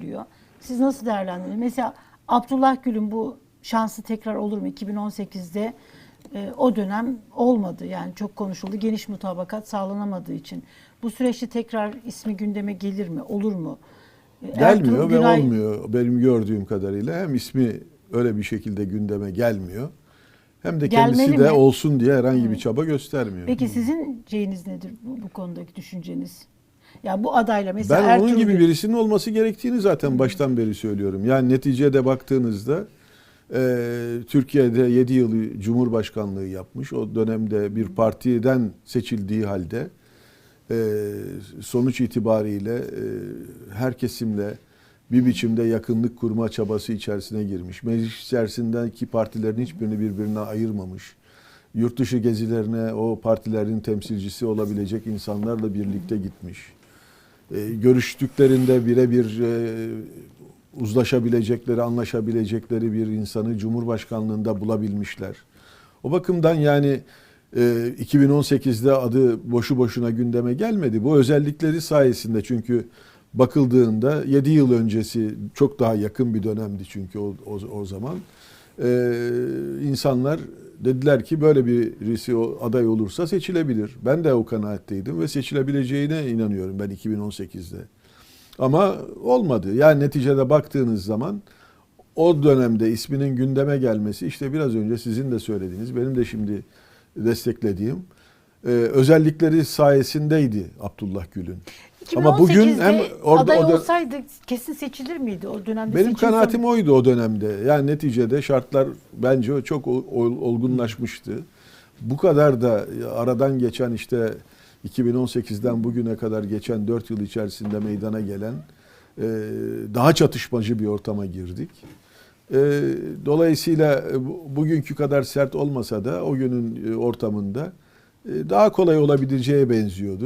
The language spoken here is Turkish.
görülüyor. Siz nasıl değerlendiriyorsunuz? Mesela Abdullah Gül'ün bu şansı tekrar olur mu? 2018'de e, o dönem olmadı. Yani çok konuşuldu. Geniş mutabakat sağlanamadığı için. Bu süreçte tekrar ismi gündeme gelir mi? Olur mu? E, Gelmiyor Ertuğrul ve Günay- olmuyor benim gördüğüm kadarıyla. Hem ismi öyle bir şekilde gündeme gelmiyor. Hem de Gelmeli kendisi de mi? olsun diye herhangi bir çaba göstermiyor. Peki sizin şeyiniz nedir bu, bu konudaki düşünceniz? Ya bu adayla mesela ben onun Ertuğrul gibi Gül- birisinin olması gerektiğini zaten baştan beri söylüyorum. Yani neticede baktığınızda e, Türkiye'de 7 yıl Cumhurbaşkanlığı yapmış. O dönemde bir partiden seçildiği halde e, sonuç itibariyle e, her kesimle bir biçimde yakınlık kurma çabası içerisine girmiş. Meclis içerisindeki partilerin hiçbirini birbirine ayırmamış. Yurt dışı gezilerine o partilerin temsilcisi olabilecek insanlarla birlikte gitmiş. E, görüştüklerinde birebir e, uzlaşabilecekleri, anlaşabilecekleri bir insanı Cumhurbaşkanlığında bulabilmişler. O bakımdan yani e, 2018'de adı boşu boşuna gündeme gelmedi. Bu özellikleri sayesinde çünkü bakıldığında 7 yıl öncesi çok daha yakın bir dönemdi çünkü o, o, o zaman. E, insanlar dediler ki böyle birisi o aday olursa seçilebilir. Ben de o kanaatteydim ve seçilebileceğine inanıyorum ben 2018'de. Ama olmadı. Yani neticede baktığınız zaman o dönemde isminin gündeme gelmesi işte biraz önce sizin de söylediğiniz, benim de şimdi desteklediğim e, özellikleri sayesindeydi Abdullah Gül'ün. Ama bugün 2018'de hem orada aday olsaydı kesin seçilir miydi o dönemde? Benim seçim kanaatim oydu o dönemde. Yani neticede şartlar bence çok ol- ol- olgunlaşmıştı. Bu kadar da aradan geçen işte 2018'den bugüne kadar geçen 4 yıl içerisinde meydana gelen e, daha çatışmacı bir ortama girdik. E, Dolayısıyla bu- bugünkü kadar sert olmasa da o günün e, ortamında daha kolay olabileceğe benziyordu.